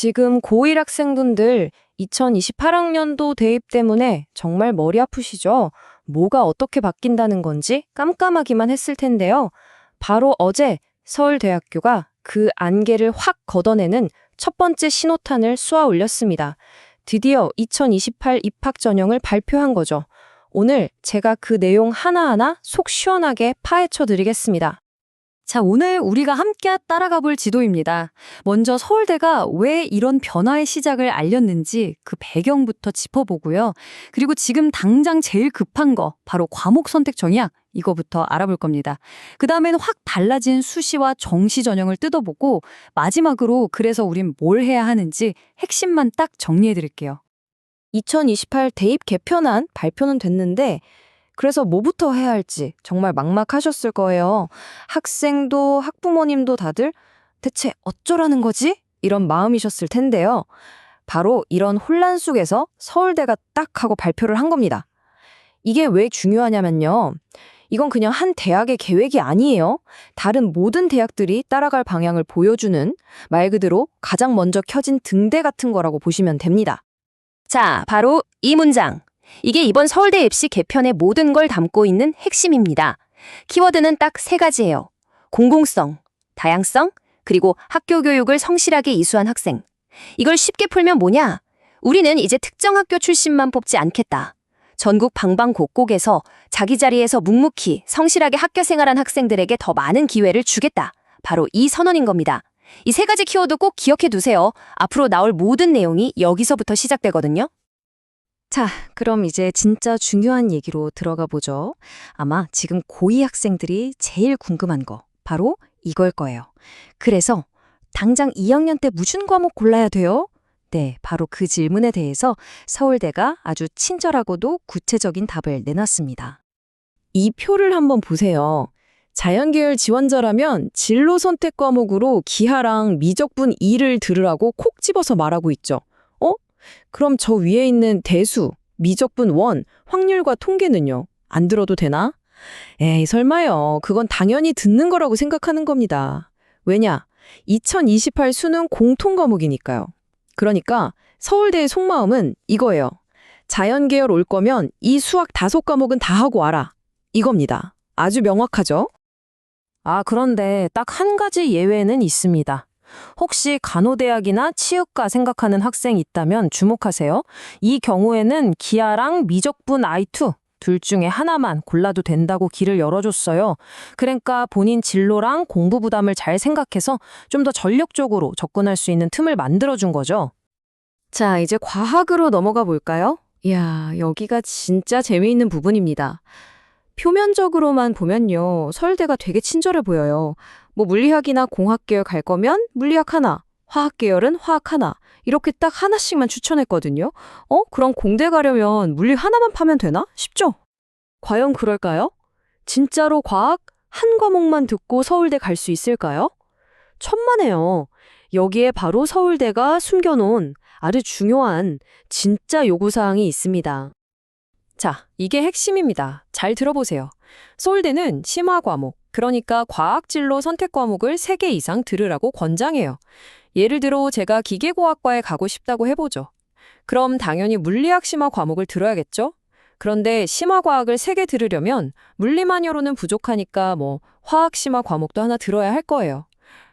지금 고1 학생분들 2028학년도 대입 때문에 정말 머리 아프시죠? 뭐가 어떻게 바뀐다는 건지 깜깜하기만 했을 텐데요. 바로 어제 서울대학교가 그 안개를 확 걷어내는 첫 번째 신호탄을 쏘아 올렸습니다. 드디어 2028 입학 전형을 발표한 거죠. 오늘 제가 그 내용 하나하나 속 시원하게 파헤쳐 드리겠습니다. 자, 오늘 우리가 함께 따라가 볼 지도입니다. 먼저 서울대가 왜 이런 변화의 시작을 알렸는지 그 배경부터 짚어보고요. 그리고 지금 당장 제일 급한 거, 바로 과목 선택 정의학, 이거부터 알아볼 겁니다. 그 다음엔 확 달라진 수시와 정시 전형을 뜯어보고, 마지막으로 그래서 우린 뭘 해야 하는지 핵심만 딱 정리해 드릴게요. 2028 대입 개편안 발표는 됐는데 그래서 뭐부터 해야 할지 정말 막막하셨을 거예요. 학생도 학부모님도 다들 대체 어쩌라는 거지? 이런 마음이셨을 텐데요. 바로 이런 혼란 속에서 서울대가 딱 하고 발표를 한 겁니다. 이게 왜 중요하냐면요. 이건 그냥 한 대학의 계획이 아니에요. 다른 모든 대학들이 따라갈 방향을 보여주는 말 그대로 가장 먼저 켜진 등대 같은 거라고 보시면 됩니다. 자, 바로 이 문장. 이게 이번 서울대 입시 개편의 모든 걸 담고 있는 핵심입니다. 키워드는 딱 세 가지예요. 공공성, 다양성, 그리고 학교 교육을 성실하게 이수한 학생. 이걸 쉽게 풀면 뭐냐? 우리는 이제 특정 학교 출신만 뽑지 않겠다. 전국 방방곡곡에서 자기 자리에서 묵묵히 성실하게 학교 생활한 학생들에게 더 많은 기회를 주겠다. 바로 이 선언인 겁니다. 이 세 가지 키워드 꼭 기억해 두세요. 앞으로 나올 모든 내용이 여기서부터 시작되거든요. 자, 그럼 이제 진짜 중요한 얘기로 들어가 보죠. 아마 지금 고2 학생들이 제일 궁금한 거 바로 이걸 거예요. 그래서 당장 2학년 때 무슨 과목 골라야 돼요? 네, 바로 그 질문에 대해서 서울대가 아주 친절하고도 구체적인 답을 내놨습니다. 이 표를 한번 보세요. 자연계열 지원자라면 진로 선택 과목으로 기하랑 미적분 2를 들으라고 콕 집어서 말하고 있죠. 어? 그럼 저 위에 있는 대수, 미적분 1, 확률과 통계는요? 안 들어도 되나? 에이, 설마요. 그건 당연히 듣는 거라고 생각하는 겁니다. 왜냐? 2028 수능 공통 과목이니까요. 그러니까 서울대의 속마음은 이거예요. 자연계열 올 거면 이 수학 다섯 과목은 다 하고 와라. 이겁니다. 아주 명확하죠? 아, 그런데 딱 한 가지 예외는 있습니다. 혹시 간호대학이나 치육과 생각하는 학생이 있다면 주목하세요. 이 경우에는 기아랑 미적분 I2 둘 중에 하나만 골라도 된다고 길을 열어줬어요. 그러니까 본인 진로랑 공부 부담을 잘 생각해서 좀 더 전력적으로 접근할 수 있는 틈을 만들어준 거죠. 자, 이제 과학으로 넘어가 볼까요? 이야, 여기가 진짜 재미있는 부분입니다. 표면적으로만 보면요, 서울대가 되게 친절해 보여요. 뭐 물리학이나 공학 계열 갈 거면 물리학 하나, 화학 계열은 화학 하나, 이렇게 딱 하나씩만 추천했거든요. 어? 그럼 공대 가려면 물리 하나만 파면 되나? 싶죠? 과연 그럴까요? 진짜로 과학 한 과목만 듣고 서울대 갈 수 있을까요? 천만에요. 여기에 바로 서울대가 숨겨놓은 아주 중요한 진짜 요구사항이 있습니다. 자, 이게 핵심입니다. 잘 들어보세요. 서울대는 심화 과목, 그러니까 과학 진로 선택 과목을 3개 이상 들으라고 권장해요. 예를 들어 제가 기계공학과에 가고 싶다고 해보죠. 그럼 당연히 물리학 심화 과목을 들어야겠죠? 그런데 심화 과학을 3개 들으려면 물리마녀로는 부족하니까 뭐 화학 심화 과목도 하나 들어야 할 거예요.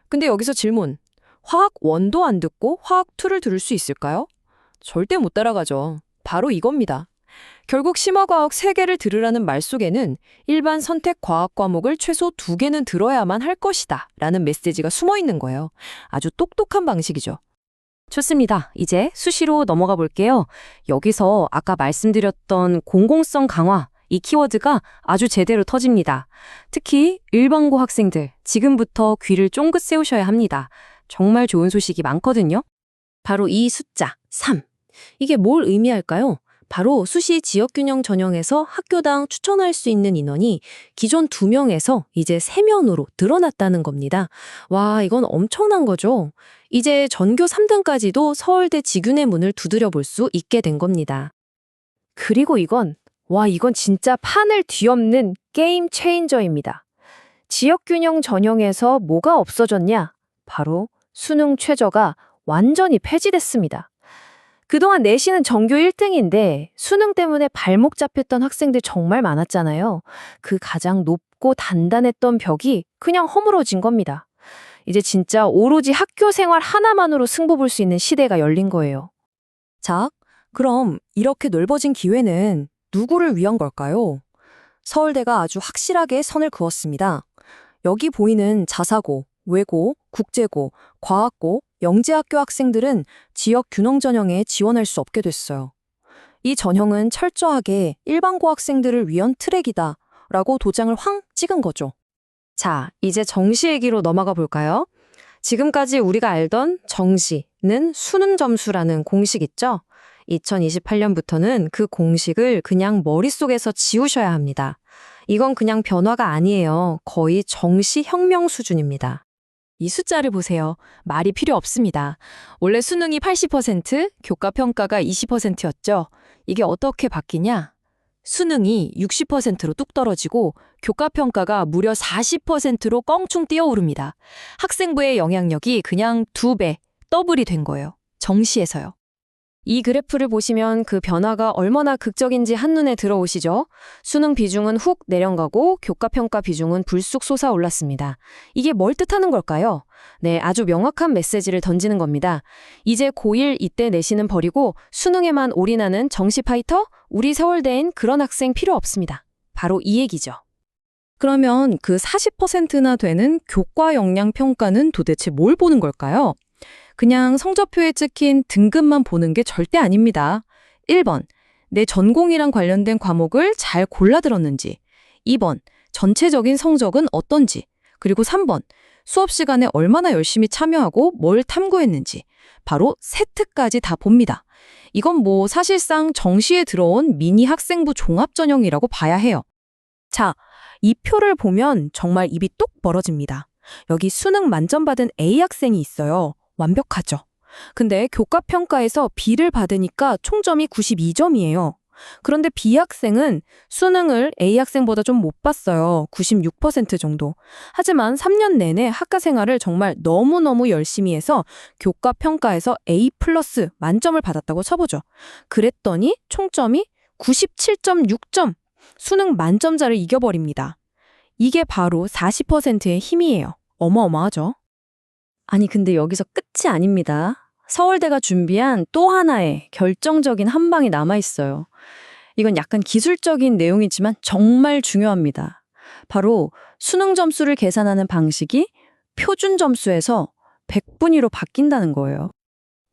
근데 여기서 질문. 화학 1도 안 듣고 화학 2를 들을 수 있을까요? 절대 못 따라가죠. 바로 이겁니다. 결국 심화과학 3개를 들으라는 말 속에는 일반 선택 과학 과목을 최소 2개는 들어야만 할 것이다 라는 메시지가 숨어 있는 거예요. 아주 똑똑한 방식이죠. 좋습니다. 이제 수시로 넘어가 볼게요. 여기서 아까 말씀드렸던 공공성 강화, 이 키워드가 아주 제대로 터집니다. 특히 일반고 학생들, 지금부터 귀를 쫑긋 세우셔야 합니다. 정말 좋은 소식이 많거든요. 바로 이 숫자, 3. 이게 뭘 의미할까요? 바로 수시 지역균형 전형에서 학교당 추천할 수 있는 인원이 기존 2명에서 이제 3명으로 늘어났다는 겁니다. 와, 이건 엄청난 거죠. 이제 전교 3등까지도 서울대 직윤의 문을 두드려 볼 수 있게 된 겁니다. 그리고 이건, 와, 이건 진짜 판을 뒤엎는 게임 체인저입니다. 지역균형 전형에서 뭐가 없어졌냐? 바로 수능 최저가 완전히 폐지됐습니다. 그동안 내신은 전교 1등인데 수능 때문에 발목 잡혔던 학생들 정말 많았잖아요. 그 가장 높고 단단했던 벽이 그냥 허물어진 겁니다. 이제 진짜 오로지 학교 생활 하나만으로 승부 볼 수 있는 시대가 열린 거예요. 자, 그럼 이렇게 넓어진 기회는 누구를 위한 걸까요? 서울대가 아주 확실하게 선을 그었습니다. 여기 보이는 자사고, 외고, 국제고, 과학고, 영재학교 학생들은 지역 균형 전형에 지원할 수 없게 됐어요. 이 전형은 철저하게 일반고 학생들을 위한 트랙이다 라고 도장을 황 찍은 거죠. 자, 이제 정시 얘기로 넘어가 볼까요? 지금까지 우리가 알던 정시는 수능 점수라는 공식 있죠? 2028년부터는 그 공식을 그냥 머릿속에서 지우셔야 합니다. 이건 그냥 변화가 아니에요. 거의 정시 혁명 수준입니다. 이 숫자를 보세요. 말이 필요 없습니다. 원래 수능이 80%, 교과 평가가 20%였죠. 이게 어떻게 바뀌냐? 수능이 60%로 뚝 떨어지고 교과 평가가 무려 40%로 껑충 뛰어오릅니다. 학생부의 영향력이 그냥 두 배, 더블이 된 거예요. 정시에서요. 이 그래프를 보시면 그 변화가 얼마나 극적인지 한눈에 들어오시죠? 수능 비중은 훅 내려가고 교과 평가 비중은 불쑥 솟아올랐습니다. 이게 뭘 뜻하는 걸까요? 네, 아주 명확한 메시지를 던지는 겁니다. 이제 고1 이때 내신은 버리고 수능에만 올인하는 정시 파이터? 우리 서울대엔 그런 학생 필요 없습니다. 바로 이 얘기죠. 그러면 그 40%나 되는 교과 역량 평가는 도대체 뭘 보는 걸까요? 그냥 성적표에 찍힌 등급만 보는 게 절대 아닙니다. 1번, 내 전공이랑 관련된 과목을 잘 골라 들었는지. 2번, 전체적인 성적은 어떤지. 그리고 3번, 수업 시간에 얼마나 열심히 참여하고 뭘 탐구했는지. 바로 세트까지 다 봅니다. 이건 뭐 사실상 정시에 들어온 미니 학생부 종합 전형이라고 봐야 해요. 자, 이 표를 보면 정말 입이 똑 벌어집니다. 여기 수능 만점 받은 A 학생이 있어요. 완벽하죠. 근데 교과 평가에서 B를 받으니까 총점이 92점이에요. 그런데 B 학생은 수능을 A 학생보다 좀 못 봤어요. 96% 정도. 하지만 3년 내내 학과 생활을 정말 너무너무 열심히 해서 교과 평가에서 A 플러스 만점을 받았다고 쳐보죠. 그랬더니 총점이 97.6점. 수능 만점자를 이겨버립니다. 이게 바로 40%의 힘이에요. 어마어마하죠? 아니, 근데 여기서 끝이 아닙니다. 서울대가 준비한 또 하나의 결정적인 한 방이 남아 있어요. 이건 약간 기술적인 내용이지만 정말 중요합니다. 바로 수능 점수를 계산하는 방식이 표준 점수에서 100분위로 바뀐다는 거예요.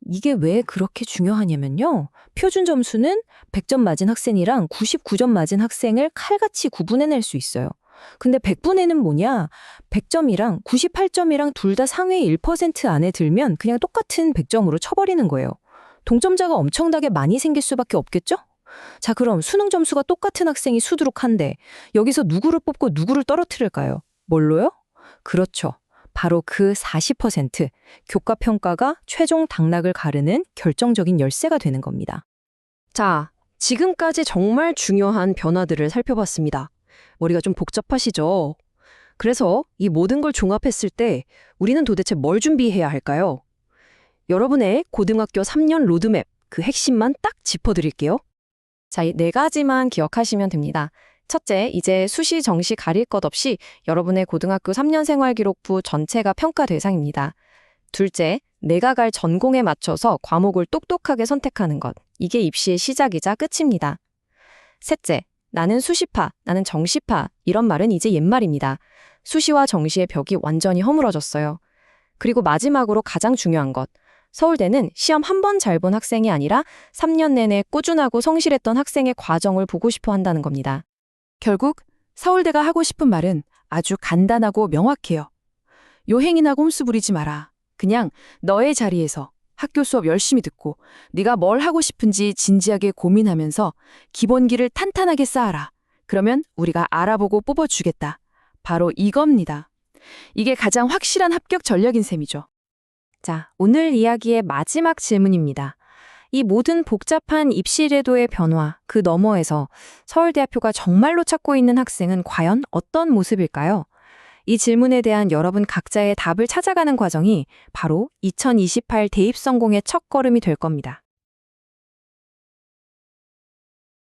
이게 왜 그렇게 중요하냐면요. 표준 점수는 100점 맞은 학생이랑 99점 맞은 학생을 칼같이 구분해낼 수 있어요. 근데 100분에는 뭐냐? 100점이랑 98점이랑 둘 다 상위 1% 안에 들면 그냥 똑같은 100점으로 쳐버리는 거예요. 동점자가 엄청나게 많이 생길 수밖에 없겠죠? 자, 그럼 수능 점수가 똑같은 학생이 수두룩한데 여기서 누구를 뽑고 누구를 떨어뜨릴까요? 뭘로요? 그렇죠. 바로 그 40% 교과 평가가 최종 당락을 가르는 결정적인 열쇠가 되는 겁니다. 자, 지금까지 정말 중요한 변화들을 살펴봤습니다. 머리가 좀 복잡하시죠? 그래서 이 모든 걸 종합했을 때 우리는 도대체 뭘 준비해야 할까요? 여러분의 고등학교 3년 로드맵 그 핵심만 딱 짚어드릴게요. 자, 이 네 가지만 기억하시면 됩니다. 첫째, 이제 수시 정시 가릴 것 없이 여러분의 고등학교 3년 생활 기록부 전체가 평가 대상입니다. 둘째, 내가 갈 전공에 맞춰서 과목을 똑똑하게 선택하는 것. 이게 입시의 시작이자 끝입니다. 셋째, 나는 수시파, 나는 정시파. 이런 말은 이제 옛말입니다. 수시와 정시의 벽이 완전히 허물어졌어요. 그리고 마지막으로 가장 중요한 것. 서울대는 시험 한 번 잘 본 학생이 아니라 3년 내내 꾸준하고 성실했던 학생의 과정을 보고 싶어 한다는 겁니다. 결국 서울대가 하고 싶은 말은 아주 간단하고 명확해요. 요행이나 꼼수 부리지 마라. 그냥 너의 자리에서 학교 수업 열심히 듣고 네가 뭘 하고 싶은지 진지하게 고민하면서 기본기를 탄탄하게 쌓아라. 그러면 우리가 알아보고 뽑아주겠다. 바로 이겁니다. 이게 가장 확실한 합격 전략인 셈이죠. 자, 오늘 이야기의 마지막 질문입니다. 이 모든 복잡한 입시 제도의 변화, 그 너머에서 서울대학교가 정말로 찾고 있는 학생은 과연 어떤 모습일까요? 이 질문에 대한 여러분 각자의 답을 찾아가는 과정이 바로 2028 대입 성공의 첫걸음이 될 겁니다.